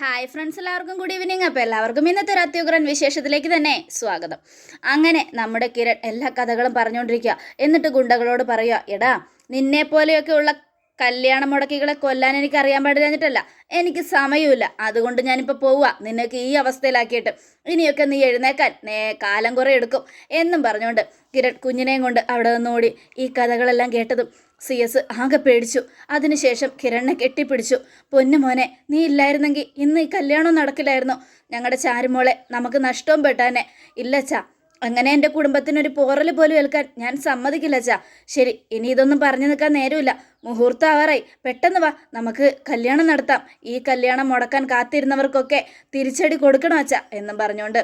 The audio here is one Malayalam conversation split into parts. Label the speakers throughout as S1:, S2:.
S1: ഹായ് ഫ്രണ്ട്സ് എല്ലാവർക്കും ഗുഡ് ഈവനിങ് അപ്പോൾ എല്ലാവർക്കും ഇന്നത്തെ ഒരു അത്യുഗ്രൻ വിശേഷത്തിലേക്ക് തന്നെ സ്വാഗതം. അങ്ങനെ നമ്മുടെ കിരൺ എല്ലാ കഥകളും പറഞ്ഞുകൊണ്ടിരിക്കുക. എന്നിട്ട് ഗുണ്ടകളോട് പറയുക എടാ നിന്നെ പോലെയൊക്കെ ഉള്ള കല്യാണ മുടക്കികളെ കൊല്ലാൻ എനിക്ക് അറിയാൻ പാടില്ല എനിക്ക് സമയമില്ല. അതുകൊണ്ട് ഞാനിപ്പോൾ പോവുക. നിനക്ക് ഈ അവസ്ഥയിലാക്കിയിട്ട് ഇനിയൊക്കെ നീ എഴുന്നേക്കാൻ നേ കാലം കുറേ എടുക്കും എന്നും പറഞ്ഞുകൊണ്ട് കിരൺ കുഞ്ഞിനെയും കൊണ്ട് അവിടെ നിന്ന് ഓടി ഈ കഥകളെല്ലാം കേട്ടതും സി എസ് ആകെ പേടിച്ചു. അതിനുശേഷം കിരണിനെ കെട്ടിപ്പിടിച്ചു. പൊന്നു മോനെ നീ ഇല്ലായിരുന്നെങ്കിൽ ഇന്ന് ഈ കല്യാണം നടക്കില്ലായിരുന്നു? ഞങ്ങളുടെ ചാരുമോളെ നമുക്ക് നഷ്ടവും പെട്ടാനെ. ഇല്ലച്ചാ അങ്ങനെ എന്റെ കുടുംബത്തിനൊരു പോറൽ പോലും ഏൽക്കാൻ ഞാൻ സമ്മതിക്കില്ല ചാ ശരി ഇനി ഇതൊന്നും പറഞ്ഞു നിൽക്കാൻ നേരമില്ല മുഹൂർത്തം ആവാറായി പെട്ടെന്ന് വാ നമുക്ക് കല്യാണം നടത്താം. ഈ കല്യാണം മുടക്കാൻ കാത്തിരുന്നവർക്കൊക്കെ തിരിച്ചടി കൊടുക്കണം അച്ഛാ? എന്നും പറഞ്ഞുകൊണ്ട്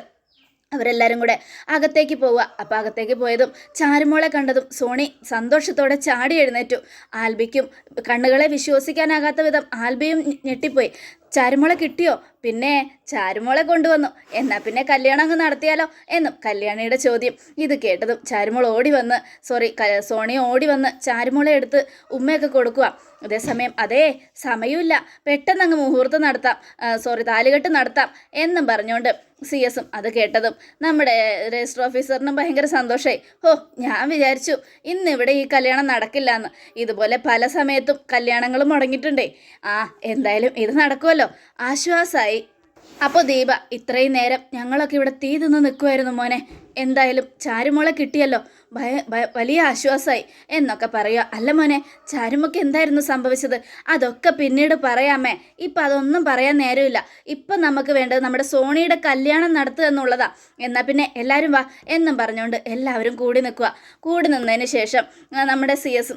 S1: അവരെല്ലാവരും കൂടെ അകത്തേക്ക് പോവുക. അപ്പം അകത്തേക്ക് പോയതും ചാരുമോളെ കണ്ടതും സോണി സന്തോഷത്തോടെ ചാടി എഴുന്നേറ്റു. ആൽബിക്കും കണ്ണുകളെ വിശ്വസിക്കാനാകാത്ത വിധം ആൽബിയും ഞെട്ടിപ്പോയി. ചാരുമോളെ കിട്ടിയോ? പിന്നെ ചാരുമോളെ കൊണ്ടുവന്നു. എന്നാൽ പിന്നെ കല്യാണം അങ്ങ് നടത്തിയാലോ? എന്നും കല്യാണിയുടെ ചോദ്യം. ഇത് കേട്ടതും ചാരുമോൾ ഓടി വന്ന് സോറി സോണി ഓടി വന്ന് ചാരുമോളെ എടുത്ത് ഉമ്മയൊക്കെ കൊടുക്കുക അതേസമയം അതേ സമയമില്ല. പെട്ടെന്ന് അങ്ങ് മുഹൂർത്തം നടത്താം. സോറി താലികെട്ട് നടത്താം. എന്നും പറഞ്ഞുകൊണ്ട് സി എസും അത് കേട്ടതും നമ്മുടെ രജിസ്റ്റർ ഓഫീസറിനും ഭയങ്കര സന്തോഷമായി ഓ ഞാൻ വിചാരിച്ചു ഇന്ന് ഇവിടെ ഈ കല്യാണം നടക്കില്ല എന്ന് ഇതുപോലെ പല സമയത്തും കല്യാണങ്ങൾ മുടങ്ങിയിട്ടുണ്ടേ. ആ എന്തായാലും ഇത് നടക്കുമല്ലോ ആശ്വാസമായി അപ്പോൾ ദീപ ഇത്രയും നേരം ഞങ്ങളൊക്കെ ഇവിടെ തീ തിന്ന് നിൽക്കുമായിരുന്നു മോനെ. എന്തായാലും ചാരുമോളെ കിട്ടിയല്ലോ. ഭയ വലിയ ആശ്വാസമായി എന്നൊക്കെ പറയുക. അല്ല മോനെ ചാരുമൊക്കെ എന്തായിരുന്നു സംഭവിച്ചത്? അതൊക്കെ പിന്നീട് പറയാമേ. ഇപ്പം അതൊന്നും പറയാൻ നേരമില്ല. ഇപ്പം നമുക്ക് വേണ്ടത് നമ്മുടെ സോണിയുടെ കല്യാണം നടത്തുക എന്നുള്ളതാ. എന്നാൽ പിന്നെ എല്ലാവരും വാ എന്നും പറഞ്ഞുകൊണ്ട് എല്ലാവരും കൂടി നിൽക്കുക. കൂടി നിന്നതിന് ശേഷം നമ്മുടെ സി എസ്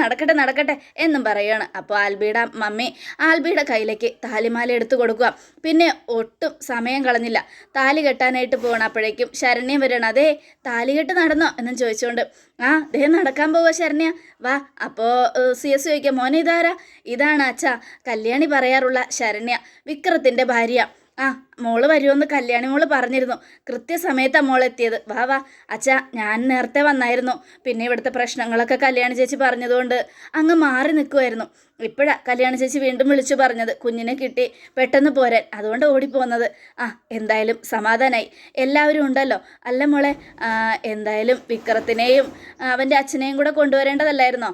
S1: നടക്കട്ടെ നടക്കട്ടെ എന്നും പറയുകയാണ്. അപ്പോൾ ആൽബിയുടെ മമ്മി ആൽബിയുടെ കയ്യിലേക്ക് താലിമാല എടുത്തു കൊടുക്കുക. പിന്നെ ഒട്ടും സമയം കളഞ്ഞില്ല. താലി കെട്ടാനായിട്ട് പോകണം അപ്പോഴേക്കും ശരണ്യം വരണം അതേ താലികെട്ട് നടന്നോ? എന്നും ചോദിച്ചുകൊണ്ട് ആ ദേ നടക്കാൻ പോവാ ശരണ്യ വാ അപ്പോൾ സി എസ് ചോദിക്കുക മോനെ ഇതാരാ? ഇതാണ് അച്ഛാ കല്യാണി പറയാറുള്ള ശരണ്യ വിക്രത്തിന്റെ ഭാര്യ. ആ മോൾ വരുമെന്ന് കല്യാണി മോൾ പറഞ്ഞിരുന്നു. കൃത്യസമയത്താണ് മോൾ എത്തിയത്. വാ വാ. അച്ഛാ ഞാൻ നേരത്തെ വന്നായിരുന്നു. പിന്നെ ഇവിടുത്തെ പ്രശ്നങ്ങളൊക്കെ കല്യാണി ചേച്ചി പറഞ്ഞതുകൊണ്ട് അങ്ങ് മാറി നിൽക്കുമായിരുന്നു ഇപ്പോഴാ കല്യാണി ചേച്ചി വീണ്ടും വിളിച്ചു പറഞ്ഞത്. കുഞ്ഞിനെ കിട്ടി പെട്ടെന്ന് പോരാൻ. അതുകൊണ്ട് ഓടിപ്പോന്നത്. ആ എന്തായാലും സമാധാനമായി എല്ലാവരും ഉണ്ടല്ലോ? അല്ല മോളെ എന്തായാലും വിക്രത്തിനെയും അവന്റെ അച്ഛനെയും കൂടെ കൊണ്ടുവരേണ്ടതല്ലായിരുന്നോ?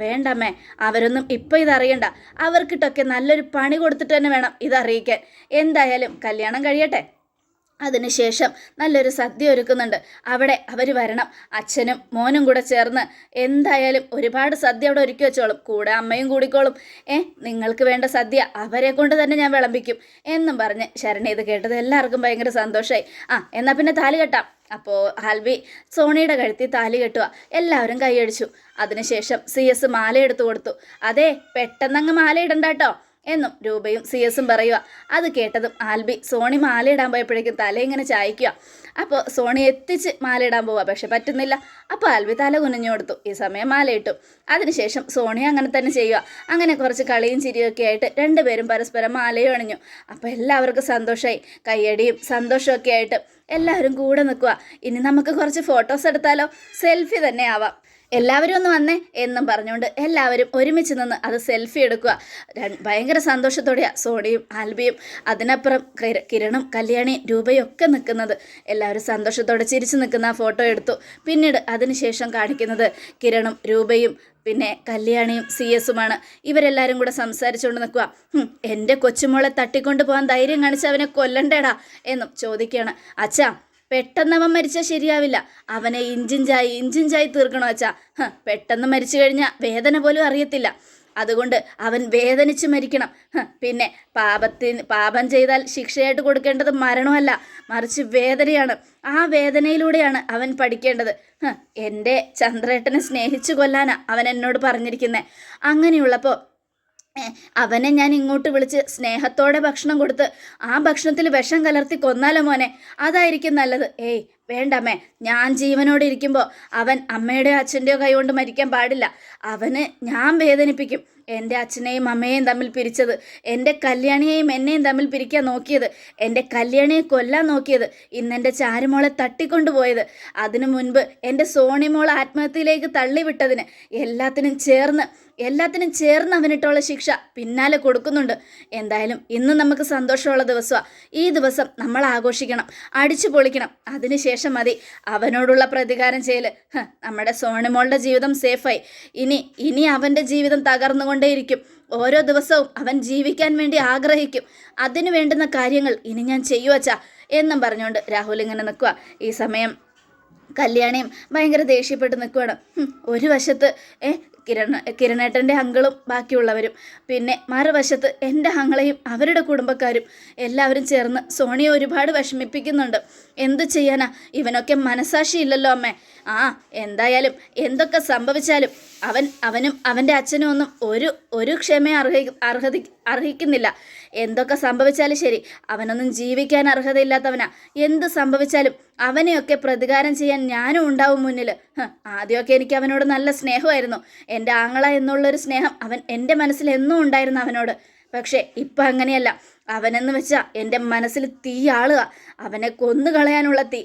S1: വേണ്ടമ്മേ. അവരൊന്നും ഇപ്പോൾ ഇതറിയണ്ട. അവർക്കിട്ടൊക്കെ നല്ലൊരു പണി കൊടുത്തിട്ട് തന്നെ വേണം ഇതറിയിക്കാൻ. എന്തായാലും കല്യാണം കഴിയട്ടെ. അതിനുശേഷം നല്ലൊരു സദ്യ ഒരുക്കുന്നുണ്ട്. അവിടെ അവർ വരണം. അച്ഛനും മോനും കൂടെ ചേർന്ന് എന്തായാലും ഒരുപാട് സദ്യ അവിടെ ഒരുക്കി വെച്ചോളും. കൂടെ അമ്മയും കൂടിക്കോളും. ഏ നിങ്ങൾക്ക് വേണ്ട സദ്യ അവരെ കൊണ്ട് തന്നെ ഞാൻ വിളമ്പിക്കും എന്നും പറഞ്ഞ് ശരണ ഇത് കേട്ടത് എല്ലാവർക്കും ഭയങ്കര സന്തോഷമായി ആ എന്നാൽ പിന്നെ താലി കെട്ടാം. അപ്പോൾ ആൽവി സോണിയുടെ കഴുത്തി താലി കെട്ടുക. എല്ലാവരും കൈയടിച്ചു. അതിനുശേഷം സി എസ് മാല എടുത്തു കൊടുത്തു. അതെ പെട്ടെന്നങ്ങ് മാല ഇടണ്ട കേട്ടോ. എന്നും രൂപയും സി എസും പറയുക. അത് കേട്ടതും ആൽബി സോണി മാലയിടാൻ പോയപ്പോഴേക്കും തല ഇങ്ങനെ ചായക്കുക. അപ്പോൾ സോണി എത്തിച്ച് മാലയിടാൻ പോവുക പക്ഷെ പറ്റുന്നില്ല. അപ്പോൾ ആൽബി തല കുനിഞ്ഞു കൊടുത്തു. ഈ സമയം മാലയിട്ടു. അതിനുശേഷം സോണി അങ്ങനെ തന്നെ ചെയ്യുക. അങ്ങനെ കുറച്ച് കളിയും ചിരിയൊക്കെ ആയിട്ട് രണ്ടുപേരും പരസ്പരം മാലയും അണിഞ്ഞു. അപ്പോൾ എല്ലാവർക്കും സന്തോഷമായി കയ്യടിയും സന്തോഷമൊക്കെ ആയിട്ട് എല്ലാവരും കൂടെ നിൽക്കുക. ഇനി നമുക്ക് കുറച്ച് ഫോട്ടോസ് എടുത്താലോ? സെൽഫി തന്നെ ആവാം. എല്ലാവരും ഒന്ന് വന്നേ എന്നും പറഞ്ഞുകൊണ്ട് എല്ലാവരും ഒരുമിച്ച് നിന്ന് അത് സെൽഫി എടുക്കുക. ഭയങ്കര സന്തോഷത്തോടെയാണ് സോണിയും ആൽബിയും അതിനപ്പുറം കിര- കിരണും കല്യാണിയും രൂപയും ഒക്കെ നിൽക്കുന്നത്. എല്ലാവരും സന്തോഷത്തോടെ ചിരിച്ചു നിൽക്കുന്ന ഫോട്ടോ എടുത്തു. പിന്നീട് അതിനുശേഷം കാണിക്കുന്നത് കിരണും രൂപയും പിന്നെ കല്യാണിയും സി എസുമാണ് ഇവരെല്ലാവരും കൂടെ സംസാരിച്ചുകൊണ്ട് നിൽക്കുക. "ഹും, എന്റെ കൊച്ചുമോളെ തട്ടിക്കൊണ്ട് പോകാൻ ധൈര്യം കാണിച്ച് അവനെ കൊല്ലണ്ടേടാ എന്നും ചോദിക്കുകയാണ്. അച്ഛാ പെട്ടെന്ന് അവൻ മരിച്ചാൽ ശരിയാവില്ല. അവനെ ഇഞ്ചിഞ്ചായി ഇഞ്ചിഞ്ചായി തീർക്കണോ വെച്ചാ പെട്ടെന്ന് മരിച്ചു കഴിഞ്ഞാൽ വേദന പോലും അറിയത്തില്ല. അതുകൊണ്ട് അവൻ വേദനിച്ച് മരിക്കണം. പിന്നെ പാപത്തിന് പാപം ചെയ്താൽ ശിക്ഷയായിട്ട് കൊടുക്കേണ്ടത് മരണമല്ല മറിച്ച് വേദനയാണ്. ആ വേദനയിലൂടെയാണ് അവൻ പഠിക്കേണ്ടത്. എന്റെ ചന്ദ്രേട്ടനെ സ്നേഹിച്ചു കൊല്ലാനാണ് അവൻ എന്നോട് പറഞ്ഞിരിക്കുന്നത് അങ്ങനെയുള്ളപ്പോൾ അവനെ ഞാൻ ഇങ്ങോട്ട് വിളിച്ച് സ്നേഹത്തോടെ ഭക്ഷണം കൊടുത്ത് ആ ഭക്ഷണത്തിൽ വിഷം കലർത്തി കൊന്നാലോ മോനെ? അതായിരിക്കും നല്ലത്. ഏയ് വേണ്ടമ്മേ ഞാൻ ജീവനോടെ ഇരിക്കുമ്പോൾ അവൻ അമ്മയുടെയോ അച്ഛന്റെയോ കൈകൊണ്ട് മരിക്കാൻ പാടില്ല. അവന് ഞാൻ വേദനിപ്പിക്കും. എന്റെ അച്ഛനെയും അമ്മയെയും തമ്മിൽ പിരിച്ചത് എന്റെ കല്യാണിയെയും എന്നെയും തമ്മിൽ പിരിക്കാൻ നോക്കിയത് എന്റെ കല്യാണിയെ കൊല്ലാൻ നോക്കിയത് ഇന്നെന്റെ ചാരുമോളെ തട്ടിക്കൊണ്ടുപോയത്. അതിനു മുൻപ് എന്റെ സോണിമോളെ ആത്മഹത്യയിലേക്ക് തള്ളിവിട്ടതിന് എല്ലാത്തിനും ചേർന്ന് എല്ലാത്തിനും ചേർന്ന് അവനിട്ടുള്ള ശിക്ഷ പിന്നാലെ കൊടുക്കുന്നുണ്ട്. എന്തായാലും ഇന്ന് നമുക്ക് സന്തോഷമുള്ള ദിവസമാണ് ഈ ദിവസം നമ്മൾ ആഘോഷിക്കണം അടിച്ചു പൊളിക്കണം. അതിനുശേഷം മതി. അവനോടുള്ള പ്രതികാരം ചെയ്യൽ നമ്മുടെ സോണിമോളുടെ ജീവിതം സേഫായി. ഇനി ഇനി അവന്റെ ജീവിതം തകർന്നുകൊണ്ടേയിരിക്കും. ഓരോ ദിവസവും അവൻ ജീവിക്കാൻ വേണ്ടി ആഗ്രഹിക്കും. അതിനു വേണ്ടുന്ന കാര്യങ്ങൾ ഇനി ഞാൻ ചെയ്യുവച്ചാ എന്നും പറഞ്ഞുകൊണ്ട് രാഹുൽ ഇങ്ങനെ നിൽക്കുക ഈ സമയം കല്യാണിയും ഭയങ്കര ദേഷ്യപ്പെട്ട് നിൽക്കുകയാണ് ഒരു വശത്ത് ഏ കിരണ കിരണേട്ടന്റെ അങ്കിളും ബാക്കിയുള്ളവരും. പിന്നെ മറുവശത്ത് എന്റെ അങ്ങളെയും അവരുടെ കുടുംബക്കാരും എല്ലാവരും ചേർന്ന് സോണിയെ ഒരുപാട് വിഷമിപ്പിക്കുന്നുണ്ട്. എന്ത് ചെയ്യാനാ? ഇവനൊക്കെ മനസാക്ഷിയില്ലല്ലോ അമ്മേ. ആ എന്തായാലും എന്തൊക്കെ സംഭവിച്ചാലും അവൻ അവനും അവന്റെ അച്ഛനും ഒന്നും ഒരു ഒരു ക്ഷമ അർഹ അർഹതി അർഹിക്കുന്നില്ല. എന്തൊക്കെ സംഭവിച്ചാലും ശരി അവനൊന്നും ജീവിക്കാൻ അർഹതയില്ലാത്തവനാ. എന്ത് സംഭവിച്ചാലും അവനെയൊക്കെ പ്രതികാരം ചെയ്യാൻ ഞാനും ഉണ്ടാവും മുന്നിൽ. ആദ്യമൊക്കെ എനിക്ക് അവനോട് നല്ല സ്നേഹമായിരുന്നു. എന്റെ ആങ്ങള എന്നുള്ളൊരു സ്നേഹം അവൻ എന്റെ മനസ്സിൽ എന്നും ഉണ്ടായിരുന്നു അവനോട്. പക്ഷേ ഇപ്പം അങ്ങനെയല്ല. അവനെന്ന് വെച്ചാൽ എന്റെ മനസ്സിൽ തീ ആളുക. അവനെ കൊന്നു കളയാനുള്ള തീ.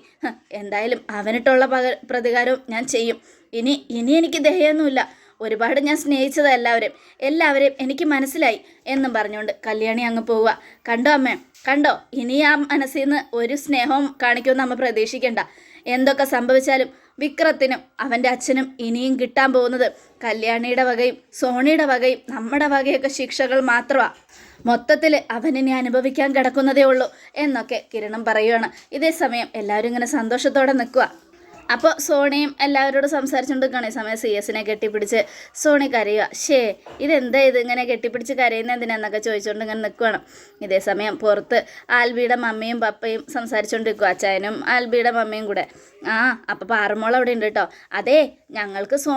S1: എന്തായാലും അവനിട്ടുള്ള പക പ്രതികാരവും ഞാൻ ചെയ്യും. ഇനി ഇനി എനിക്ക് ദയൊന്നുമില്ല ഒരുപാട് ഞാൻ സ്നേഹിച്ചത് എല്ലാവരും എല്ലാവരെയും എനിക്ക് മനസ്സിലായി എന്നും പറഞ്ഞുകൊണ്ട് കല്യാണി അങ്ങ് പോവുക. കണ്ടോ അമ്മേ? കണ്ടോ? ഇനി ആ മനസ്സിൽ നിന്ന് ഒരു സ്നേഹവും കാണിക്കുമെന്ന് അമ്മ പ്രതീക്ഷിക്കേണ്ട. എന്തൊക്കെ സംഭവിച്ചാലും വിക്രത്തിനും അവന്റെ അച്ഛനും ഇനിയും കിട്ടാൻ പോകുന്നത് കല്യാണിയുടെ വകയും സോണിയുടെ വകയും നമ്മുടെ വകയൊക്കെ ശിക്ഷകൾ മാത്രമാണ് മൊത്തത്തിൽ അവനിനി അനുഭവിക്കാൻ കിടക്കുന്നതേ ഉള്ളൂ എന്നൊക്കെ കിരണം പറയുകയാണ് ഇതേ സമയം എല്ലാവരും ഇങ്ങനെ സന്തോഷത്തോടെ നിൽക്കുക. അപ്പോൾ സോണിയും എല്ലാവരോടും സംസാരിച്ചുകൊണ്ട് നിൽക്കുകയാണ് ഈ സമയം സി എസിനെ കെട്ടിപ്പിടിച്ച് സോണി കരയുക ഷേ ഇതെന്താ ഇത്? ഇങ്ങനെ കെട്ടിപ്പിടിച്ച് കരയുന്ന എന്തിനാന്നൊക്കെ ചോദിച്ചുകൊണ്ട് ഇങ്ങനെ നിൽക്കുകയാണ് ഇതേ സമയം പുറത്ത് ആൽബിയുടെ മമ്മിയും പപ്പയും സംസാരിച്ചുകൊണ്ട് നിൽക്കുക അച്ചായനും ആൽബിയുടെ മമ്മിയും കൂടെ. ആ അപ്പോൾ പാറമോൾ അവിടെ ഉണ്ട് കേട്ടോ. അതെ ഞങ്ങൾക്ക് സോ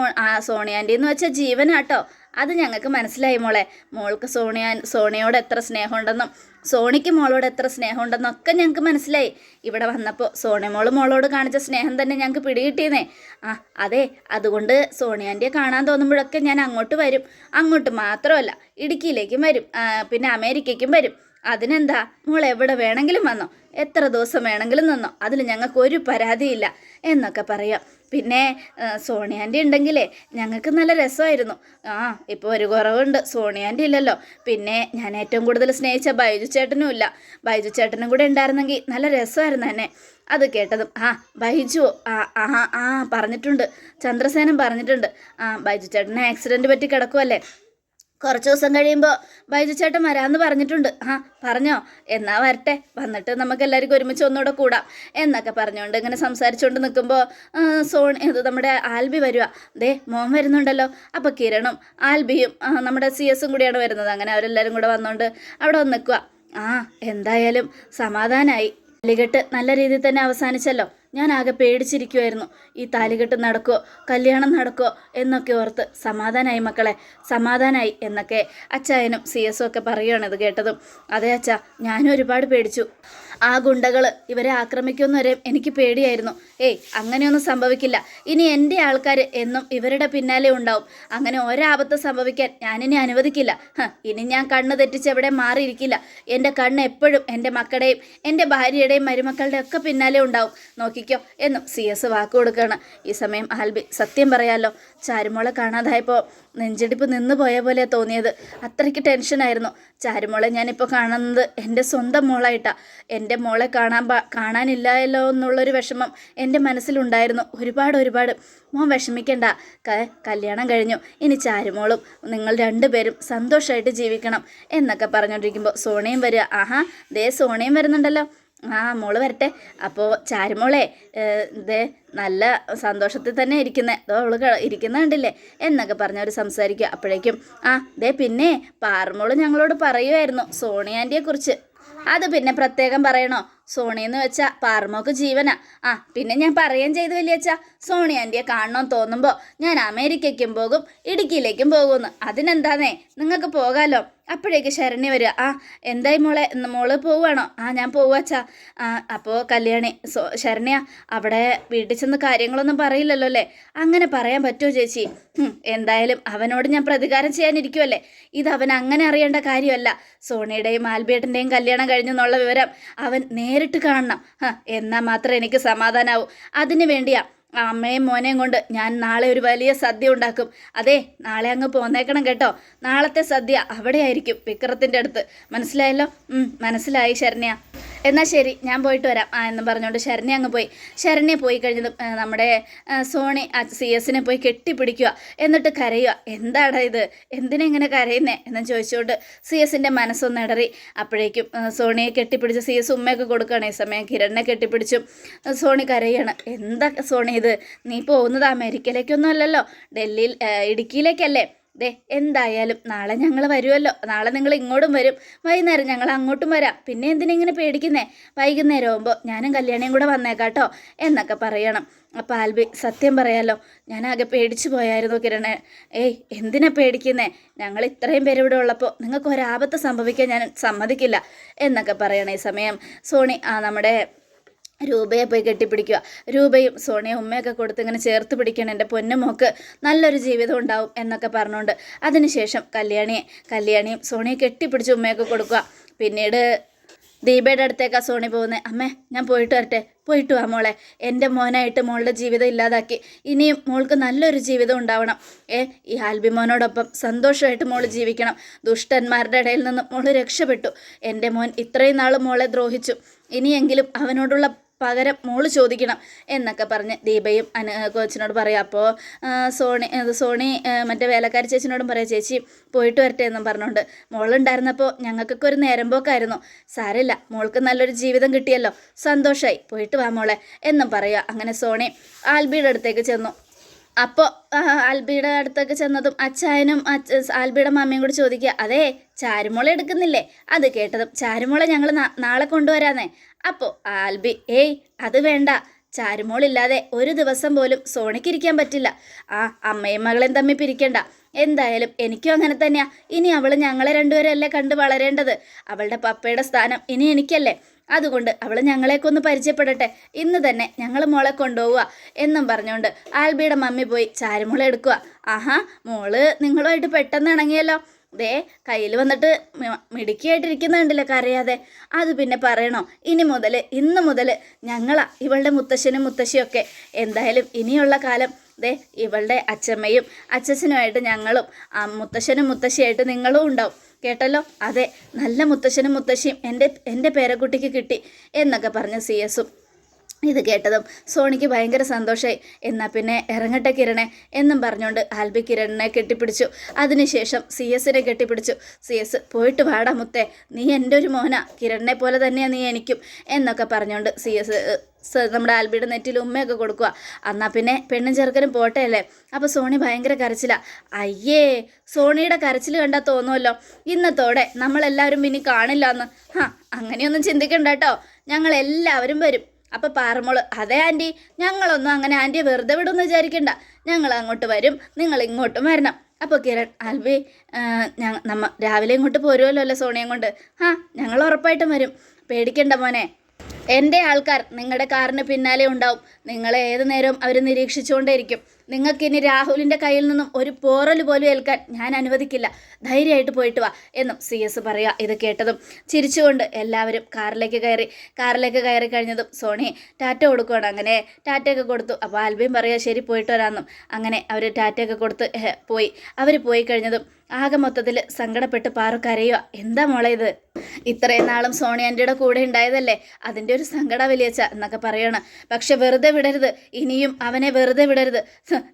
S1: സോണിയാന്റെ എന്ന് വെച്ചാൽ ജീവനാട്ടോ. അത് ഞങ്ങൾക്ക് മനസ്സിലായി മോളെ. മോൾക്ക് സോണിയ സോണിയോട് എത്ര സ്നേഹമുണ്ടെന്നും സോണിക്ക് മോളോട് എത്ര സ്നേഹമുണ്ടെന്നൊക്കെ ഞങ്ങൾക്ക് മനസ്സിലായി. ഇവിടെ വന്നപ്പോൾ സോണി മോൾ മോളോട് കാണിച്ച സ്നേഹം തന്നെ ഞങ്ങൾക്ക് പിടികിട്ടിയെന്നേ. ആ അതെ അതുകൊണ്ട് സോണിയാന്റെ കാണാൻ തോന്നുമ്പോഴൊക്കെ ഞാൻ അങ്ങോട്ട് വരും. അങ്ങോട്ട് മാത്രമല്ല ഇടുക്കിയിലേക്കും വരും. പിന്നെ അമേരിക്കയ്ക്കും വരും. അതിനെന്താ? മോൾ എവിടെ വേണമെങ്കിലും വന്നോ. എത്ര ദിവസം വേണമെങ്കിലും നിന്നോ. അതിൽ ഞങ്ങൾക്ക് ഒരു പരാതിയില്ല എന്നൊക്കെ പറയാം. പിന്നെ സോണിയാന്റെ ഉണ്ടെങ്കിലേ ഞങ്ങൾക്ക് നല്ല രസമായിരുന്നു. ആ ഇപ്പോൾ ഒരു കുറവുണ്ട്. സോണിയാന്റെ ഇല്ലല്ലോ. പിന്നെ ഞാൻ ഏറ്റവും കൂടുതൽ സ്നേഹിച്ച ബൈജു ചേട്ടനും ഇല്ല. ബൈജു ചേട്ടനും കൂടെ ഉണ്ടായിരുന്നെങ്കിൽ നല്ല രസമായിരുന്നു എന്നെ. അത് കേട്ടതും ആ ബൈജു ആ ആ ആ പറഞ്ഞിട്ടുണ്ട്. ചന്ദ്രസേനൻ പറഞ്ഞിട്ടുണ്ട്. ആ ബൈജു ചേട്ടനെ ആക്സിഡന്റ് പറ്റി കിടക്കുമല്ലേ കുറച്ച് ദിവസം കഴിയുമ്പോൾ ബൈജു ചേട്ടൻ വരാമെന്ന് പറഞ്ഞിട്ടുണ്ട്. ആ പറഞ്ഞോ? എന്നാ വരട്ടെ. വന്നിട്ട് നമുക്ക് എല്ലാവർക്കും ഒരുമിച്ച് ഒന്നുകൂടെ കൂടാം എന്നൊക്കെ പറഞ്ഞുകൊണ്ട് ഇങ്ങനെ സംസാരിച്ചുകൊണ്ട് നിൽക്കുമ്പോൾ സോൺ ഇത് നമ്മുടെ ആൽബി വരിക ദേ മോൻ വരുന്നുണ്ടല്ലോ. അപ്പോൾ കിരണും ആൽബിയും നമ്മുടെ സി എസും കൂടിയാണ് വരുന്നത്. അങ്ങനെ അവരെല്ലാവരും കൂടെ വന്നുകൊണ്ട് അവിടെ വന്ന് നിൽക്കുക ആ എന്തായാലും സമാധാനമായി താലികെട്ട് നല്ല രീതിയിൽ തന്നെ അവസാനിച്ചല്ലോ. ഞാൻ ആകെ പേടിച്ചിരിക്കുമായിരുന്നു ഈ താലികെട്ട് നടക്കോ കല്യാണം നടക്കോ എന്നൊക്കെ ഓർത്ത് സമാധാനായി മക്കളെ സമാധാനായി എന്നൊക്കെ അച്ചായനും സി എസും ഒക്കെ ഇത് കേട്ടതും. അതെ അച്ഛാ ഞാനും ഒരുപാട് പേടിച്ചു. ആ ഗുണ്ടകൾ ഇവരെ ആക്രമിക്കുമെന്ന് വരെ എനിക്ക് പേടിയായിരുന്നു. ഏയ് അങ്ങനെയൊന്നും സംഭവിക്കില്ല. ഇനി എന്റെ ആൾക്കാർ എന്നും ഇവരുടെ പിന്നാലെ ഉണ്ടാവും. അങ്ങനെ ഒരാപത്ത് സംഭവിക്കാൻ ഞാനിനി അനുവദിക്കില്ല. ഇനി ഞാൻ കണ്ണ് തെറ്റിച്ച് എവിടെ മാറിയിരിക്കില്ല. എന്റെ കണ്ണ് എപ്പോഴും എന്റെ മക്കളുടെയും എന്റെ ഭാര്യയുടെയും മരുമക്കളുടെ ഒക്കെ പിന്നാലെ ഉണ്ടാവും. നോക്കിക്കോ എന്നും സി എസ് വാക്ക് കൊടുക്കുകയാണ് ഈ സമയം ആൽബി സത്യം പറയാലോ ചാരുമോളെ കാണാതായപ്പോൾ നെഞ്ചിടിപ്പ് നിന്ന് പോയ പോലെ തോന്നിയത്. അത്രയ്ക്ക് ടെൻഷനായിരുന്നു. ചാരുമോളെ ഞാനിപ്പോൾ കാണുന്നത് എന്റെ സ്വന്തം മോളായിട്ടാണ് എന്റെ മോളെ കാണാൻ കാണാനില്ലല്ലോ എന്നുള്ളൊരു വിഷമം എന്റെ മനസ്സിലുണ്ടായിരുന്നു. ഒരുപാട് ഒരുപാട്. മോൻ വിഷമിക്കണ്ട. കല്യാണം കഴിഞ്ഞു. ഇനി ചാരുമോളും നിങ്ങൾ രണ്ടുപേരും സന്തോഷമായിട്ട് ജീവിക്കണം എന്നൊക്കെ പറഞ്ഞുകൊണ്ടിരിക്കുമ്പോൾ സോണയും വരിക. ആഹാ ദേ സോണയും വരുന്നുണ്ടല്ലോ. ആ മോൾ വരട്ടെ. അപ്പോൾ ചാരുമോളെ ദേ നല്ല സന്തോഷത്തിൽ തന്നെ ഇരിക്കുന്നത് അതോ അവൾ ഇരിക്കുന്ന കണ്ടില്ലേ? എന്നൊക്കെ പറഞ്ഞവർ സംസാരിക്കുക. അപ്പോഴേക്കും ആ ദേ പിന്നെ പാറമോൾ ഞങ്ങളോട് പറയുമായിരുന്നു സോണിയാന്റിയെ കുറിച്ച് അത് പിന്നെ പ്രത്യേകം പറയണോ? സോണി എന്ന് വെച്ചാ പാർമോക്ക് ജീവന. ആ പിന്നെ ഞാൻ പറയുകയും ചെയ്തു വലിയച്ഛ. സോണി ആന്റിയെ കാണണം തോന്നുമ്പോൾ ഞാൻ അമേരിക്കയ്ക്കും പോകും ഇടുക്കിയിലേക്കും പോകുമെന്ന്. അതിനെന്താന്നേ? നിങ്ങൾക്ക് പോകാമല്ലോ അപ്പോഴേക്ക് ശരണ്യ വരിക. ആ എന്തായി മോളെ? മോൾ പോവുകയാണോ? ആ ഞാൻ പോവാച്ചാ ആ അപ്പോൾ കല്യാണി സോ ശരണ്യ അവിടെ വീട്ടിൽ ചെന്ന് കാര്യങ്ങളൊന്നും പറയില്ലല്ലോ അല്ലേ? അങ്ങനെ പറയാൻ പറ്റുമോ ചേച്ചി? എന്തായാലും അവനോട് ഞാൻ പ്രതികാരം ചെയ്യാനിരിക്കുമല്ലേ ഇത് അവൻ അങ്ങനെ അറിയേണ്ട കാര്യമല്ല. സോണിയുടെയും ആൽബേട്ടിന്റെയും കല്യാണം കഴിഞ്ഞെന്നുള്ള വിവരം അവൻ നേരിട്ട് കാണണം. എന്നാൽ മാത്രമേ എനിക്ക് സമാധാനാവൂ. അതിനു വേണ്ടിയാ ആ അമ്മയും മോനെയും കൊണ്ട് ഞാൻ നാളെ ഒരു വലിയ സദ്യ ഉണ്ടാക്കും. അതെ നാളെ അങ്ങ് പോന്നേക്കണം കേട്ടോ. നാളത്തെ സദ്യ അവിടെയായിരിക്കും വിക്രത്തിന്റെ അടുത്ത്. മനസ്സിലായല്ലോ? മനസ്സിലായി ശരണ്യ. എന്നാൽ ശരി ഞാൻ പോയിട്ട് വരാം. ആ എന്ന് പറഞ്ഞുകൊണ്ട് ശരണ്യ അങ്ങ് പോയി. ശരണ്യ പോയി കഴിഞ്ഞതും നമ്മുടെ സോണി സി എസിനെ പോയി കെട്ടിപ്പിടിക്കുക. എന്നിട്ട് കരയുക എന്താടാ ഇത്? എന്തിനാ ഇങ്ങനെ കരയുന്നേ? എന്ന് ചോദിച്ചുകൊണ്ട് സി എസിന്റെ മനസ്സൊന്ന് ഇടറി. അപ്പോഴേക്കും സോണിയെ കെട്ടിപ്പിടിച്ച് സി എസ് ഉമ്മയൊക്കെ കൊടുക്കുകയാണ്. ഈ സമയം കിരണിനെ കെട്ടിപ്പിടിച്ചും. സോണി കരയാണ് എന്താ സോണി ഇത്? നീ പോകുന്നത് അമേരിക്കയിലേക്കൊന്നും അല്ലല്ലോ? ഡൽഹിയിൽ ഇടുക്കിയിലേക്കല്ലേ? ദേ എന്തായാലും നാളെ ഞങ്ങൾ വരുമല്ലോ നാളെ നിങ്ങൾ ഇങ്ങോട്ടും വരും. വൈകുന്നേരം ഞങ്ങൾ അങ്ങോട്ടും വരാം. പിന്നെ എന്തിനാ ഇങ്ങനെ പേടിക്കുന്നേ? വൈകുന്നേരം ആകുമ്പോൾ ഞാനും കല്യാണിയും കൂടെ വന്നേക്കാട്ടോ എന്നൊക്കെ പറയണം. അപ്പം ആൽബി സത്യം പറയാലോ ഞാനാകെ പേടിച്ചു പോയായിരുന്നു കിരണേ. ഏയ് എന്തിനാ പേടിക്കുന്നേ? ഞങ്ങൾ ഇത്രയും പേര് ഇവിടെ ഉള്ളപ്പോൾ നിങ്ങൾക്ക് ഒരാപത്ത് സംഭവിക്കാൻ ഞാൻ സമ്മതിക്കില്ല എന്നൊക്കെ പറയണേ ഈ സമയം. സോണി ആ നമ്മുടെ രൂപയെ പോയി കെട്ടിപ്പിടിക്കുക. രൂപയും സോണിയ ഉമ്മയൊക്കെ കൊടുത്ത് ഇങ്ങനെ ചേർത്ത് പിടിക്കണം എന്റെ പൊന്നുമോക്ക് നല്ലൊരു ജീവിതം ഉണ്ടാവും എന്നൊക്കെ പറഞ്ഞുകൊണ്ട് അതിനുശേഷം കല്യാണിയെ കല്യാണിയും സോണിയെ കെട്ടിപ്പിടിച്ച് ഉമ്മയൊക്കെ കൊടുക്കുക. പിന്നീട് ദീപയുടെ അടുത്തേക്കാണ് സോണി പോകുന്നത് അമ്മേ ഞാൻ പോയിട്ട് വരട്ടെ. പോയിട്ട് വാ മോളെ. എന്റെ മോനായിട്ട് മോളുടെ ജീവിതം ഇല്ലാതാക്കി. ഇനിയും മോൾക്ക് നല്ലൊരു ജീവിതം ഉണ്ടാവണം. ഏ ഈ ആൽബി മോനോടൊപ്പം സന്തോഷമായിട്ട് മോൾ ജീവിക്കണം. ദുഷ്ടന്മാരുടെ ഇടയിൽ നിന്ന് മോൾ രക്ഷപ്പെട്ടു. എന്റെ മോൻ ഇത്രയും നാൾ മോളെ ദ്രോഹിച്ചു. ഇനിയെങ്കിലും അവനോടുള്ള പകരം മോൾ ചോദിക്കണം എന്നൊക്കെ പറഞ്ഞ് ദീപയും അന കോച്ചിനോട് പറയാം. അപ്പോൾ സോണി സോണി മറ്റേ വേലക്കാരി ചേച്ചിനോടും പറയാം ചേച്ചി പോയിട്ട് വരട്ടെ എന്നും പറഞ്ഞുകൊണ്ട് മോളുണ്ടായിരുന്നപ്പോൾ ഞങ്ങൾക്കൊക്കെ ഒരു നേരം പോക്കായിരുന്നു. സാരമില്ല മോൾക്ക് നല്ലൊരു ജീവിതം കിട്ടിയല്ലോ. സന്തോഷമായി പോയിട്ട് വാ മോളെ എന്നും പറയുക അങ്ങനെ സോണി ആൽബിയുടെ അടുത്തേക്ക് ചെന്നു. അപ്പോൾ ആൽബിയുടെ അടുത്തൊക്കെ ചെന്നതും അച്ചായനും ആൽബിയുടെ മമ്മിയും കൂടി ചോദിക്കുക അതെ ചാരുമുള എടുക്കുന്നില്ലേ? അത് കേട്ടതും ചാരുമുള ഞങ്ങൾ നാളെ കൊണ്ടുവരാന്നേ. അപ്പോൾ ആൽബി ഏയ് അത് വേണ്ട. ചാരുമോളില്ലാതെ ഒരു ദിവസം പോലും സോണിക്കിരിക്കാൻ പറ്റില്ല. ആ അമ്മയും മകളെയും തമ്മിൽ പിരിക്കണ്ട. എന്തായാലും എനിക്കും അങ്ങനെ തന്നെയാ. ഇനി അവൾ ഞങ്ങളെ രണ്ടുപേരല്ലേ കണ്ട് വളരേണ്ടത്? അവളുടെ പപ്പയുടെ സ്ഥാനം ഇനി എനിക്കല്ലേ? അതുകൊണ്ട് അവൾ ഞങ്ങളെക്കൊന്ന് പരിചയപ്പെടട്ടെ. ഇന്ന് തന്നെ ഞങ്ങൾ മോളെ കൊണ്ടുപോവുക എന്നും പറഞ്ഞുകൊണ്ട് ആൽബിയുടെ മമ്മി പോയി ചാരമുള എടുക്കുക. ആഹാ മോൾ നിങ്ങളുമായിട്ട് പെട്ടെന്ന് ഇണങ്ങിയല്ലോ. ദേ കയ്യിൽ വന്നിട്ട് മിടുക്കിയായിട്ടിരിക്കുന്നുണ്ടല്ലോ കരയാതെ. അത് പിന്നെ പറയണോ? ഇനി മുതൽ ഇന്ന് മുതൽ ഞങ്ങളാ ഇവളുടെ മുത്തശ്ശനും മുത്തശ്ശിയൊക്കെ. എന്തായാലും ഇനിയുള്ള കാലം ദേ ഇവളുടെ അച്ഛമ്മയും അച്ഛച്ചനുമായിട്ട് ഞങ്ങളും മുത്തശ്ശനും മുത്തശ്ശിയായിട്ട് നിങ്ങളും ഉണ്ടാവും. കേട്ടല്ലോ? അതെ നല്ല മുത്തശ്ശനും മുത്തശ്ശിയും എന്റെ എന്റെ പേരക്കുട്ടിക്ക് കിട്ടി എന്നൊക്കെ പറഞ്ഞ സി എസും ഇത് കേട്ടതും സോണിക്ക് ഭയങ്കര സന്തോഷമായി എന്നാൽ പിന്നെ ഇറങ്ങട്ടെ കിരണെ എന്നും പറഞ്ഞുകൊണ്ട് ആൽബി കിരണിനെ കെട്ടിപ്പിടിച്ചു. അതിനുശേഷം സി എസിനെ കെട്ടിപ്പിടിച്ചു. സി എസ് പോയിട്ട് വാടാ മുത്തേ നീ എന്റെ ഒരു മോന കിരണിനെ പോലെ തന്നെയാണ് നീ എനിക്കും എന്നൊക്കെ പറഞ്ഞുകൊണ്ട് സി എസ് നമ്മുടെ ആൽബിയുടെ നെറ്റിൽ ഉമ്മയൊക്കെ കൊടുക്കുക എന്നാൽ പിന്നെ പെണ്ണും ചെറുക്കനും പോട്ടെ അല്ലേ അപ്പോൾ സോണി ഭയങ്കര കരച്ചില. അയ്യേ സോണിയുടെ കരച്ചിൽ കണ്ടാൽ തോന്നുമല്ലോ ഇന്നത്തോടെ നമ്മളെല്ലാവരും ഇനി കാണില്ല എന്ന് ഹാ അങ്ങനെയൊന്നും ചിന്തിക്കണ്ട കേട്ടോ. ഞങ്ങൾ എല്ലാവരും വരും. അപ്പോൾ പാറമോൾ അതെ ആന്റി ഞങ്ങളൊന്നും അങ്ങനെ ആന്റിയെ വെറുതെ വിടുമെന്ന് വിചാരിക്കണ്ട. ഞങ്ങൾ അങ്ങോട്ട് വരും നിങ്ങൾ ഇങ്ങോട്ടും വരണം. അപ്പോൾ കിരൺ ആൽബി ഞങ്ങൾ നമ്മ രാവിലെ ഇങ്ങോട്ട് പോരുമല്ലോ അല്ലേ സോണിയും കൊണ്ട്? ആ ഞങ്ങൾ ഉറപ്പായിട്ടും വരും. പേടിക്കണ്ട മോനെ എന്റെ ആൾക്കാർ നിങ്ങളുടെ കാറിന് പിന്നാലെ ഉണ്ടാവും. നിങ്ങളെ ഏത് നേരവും അവർ നിരീക്ഷിച്ചുകൊണ്ടേയിരിക്കും. നിങ്ങൾക്കിനി രാഹുലിന്റെ കയ്യിൽ നിന്നും ഒരു പോറൽ പോലും ഏൽക്കാൻ ഞാൻ അനുവദിക്കില്ല. ധൈര്യമായിട്ട് പോയിട്ട് വാ എന്നും സി എസ് പറയുക. ഇത് കേട്ടതും ചിരിച്ചുകൊണ്ട് എല്ലാവരും കാറിലേക്ക് കയറി. കാറിലേക്ക് കയറി കഴിഞ്ഞതും സോണി ടാറ്റ കൊടുക്കുകയാണ് അങ്ങനെ. ടാറ്റയൊക്കെ കൊടുത്തു. അപ്പോൾ ആൽബിയും പറയുക ശരി പോയിട്ട് വരാമെന്നും. അങ്ങനെ അവർ ടാറ്റയൊക്കെ കൊടുത്ത് പോയി. അവർ പോയി കഴിഞ്ഞതും ആകെ മൊത്തത്തിൽ സങ്കടപ്പെട്ട് പാറു കരയുക എന്താ മോളെ ഇത്? ഇത്രയും നാളും സോണി ആന്റിയുടെ കൂടെ ഉണ്ടായതല്ലേ? അതിന്റെ ഒരു സങ്കട വലിയച്ച എന്നൊക്കെ പറയണം. പക്ഷെ വെറുതെ വിടരുത്. ഇനിയും അവനെ വെറുതെ വിടരുത്.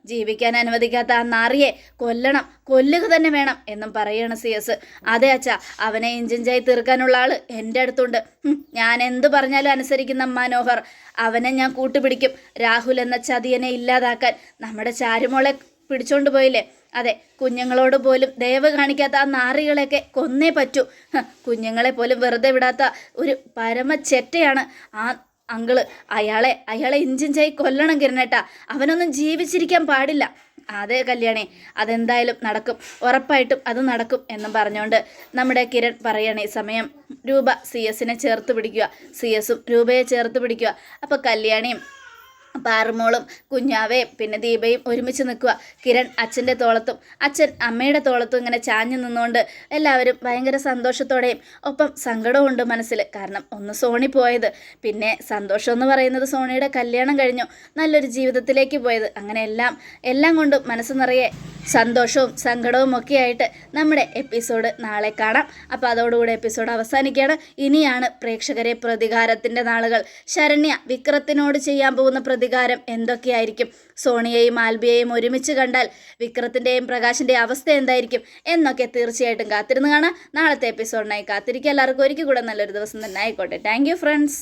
S1: ജീവിക്കാൻ അനുവദിക്കാത്ത ആ നാറിയെ കൊല്ലണം. കൊല്ലുക തന്നെ വേണം എന്നും പറയാണ് സി എസ്. അതെ അച്ഛ അവനെ ഇഞ്ചിഞ്ചായി തീർക്കാനുള്ള ആൾ എന്റെ അടുത്തുണ്ട്. ഞാൻ എന്തു പറഞ്ഞാലും അനുസരിക്കുന്ന മനോഹർ. അവനെ ഞാൻ കൂട്ടുപിടിക്കും. രാഹുൽ എന്ന ചതിയനെ ഇല്ലാതാക്കാൻ. നമ്മുടെ ചാരുമോളെ പിടിച്ചോണ്ട് പോയില്ലേ? അതെ കുഞ്ഞുങ്ങളോട് പോലും ദയവ് കാണിക്കാത്ത ആ നാറികളെയൊക്കെ കൊന്നേ പറ്റൂ. കുഞ്ഞുങ്ങളെ പോലും വെറുതെ വിടാത്ത ഒരു പരമ ചെറ്റയാണ് ആ അങ്കിൾ. അയാളെ അയാളെ ഇഞ്ചിഞ്ചായി കൊല്ലണം കിരണേട്ടാ. അവനൊന്നും ജീവിച്ചിരിക്കാൻ പാടില്ല. അതെ കല്യാണി അതെന്തായാലും നടക്കും. ഉറപ്പായിട്ടും അത് നടക്കും എന്നും പറഞ്ഞുകൊണ്ട് നമ്മുടെ കിരൺ പറയണേ സമയം രൂപ സി എസിനെ ചേർത്ത് പിടിക്കുക. സി എസും രൂപയെ ചേർത്ത് പിടിക്കുക. അപ്പോൾ കല്യാണിയും പാറുമോളും കുഞ്ഞാവയും പിന്നെ ദീപയും ഒരുമിച്ച് നിൽക്കുക. കിരൺ അച്ഛന്റെ തോളത്തും അച്ഛൻ അമ്മയുടെ തോളത്തും ഇങ്ങനെ ചാഞ്ഞു നിന്നുകൊണ്ട് എല്ലാവരും ഭയങ്കര സന്തോഷത്തോടെയും ഒപ്പം സങ്കടമുണ്ട് മനസ്സിൽ. കാരണം ഒന്ന് സോണി പോയത് പിന്നെ സന്തോഷം എന്ന് പറയുന്നത് സോണിയുടെ കല്യാണം കഴിഞ്ഞു നല്ലൊരു ജീവിതത്തിലേക്ക് പോയത്. അങ്ങനെ എല്ലാം എല്ലാം കൊണ്ടും മനസ്സ് നിറയെ സന്തോഷവും സങ്കടവും ഒക്കെ ആയിട്ട് നമ്മുടെ എപ്പിസോഡ് നാളെ കാണാം. അപ്പോൾ അതോടുകൂടി എപ്പിസോഡ് അവസാനിക്കുകയാണ്. ഇനിയാണ് പ്രേക്ഷകരെ പ്രതികാരത്തിന്റെ നാളുകൾ. ശരണ്യ വിക്രത്തിനോട് ചെയ്യാൻ പോകുന്ന പ്രതികാരം എന്തൊക്കെയായിരിക്കും? സോണിയയും ആൽബിയയും ഒരുമിച്ച് കണ്ടാൽ വിക്രത്തിന്റെയും പ്രകാശിന്റെയും അവസ്ഥ എന്തായിരിക്കും? എന്നൊക്കെ തീർച്ചയായിട്ടും കാത്തിരുന്ന് കാണാം. നാളത്തെ എപ്പിസോഡിനായി കാത്തിരിക്കുക. എല്ലാവർക്കും ഒരിക്കൽ കൂടെ നല്ലൊരു ദിവസം തന്നെ ആയിക്കോട്ടെ. Thank friends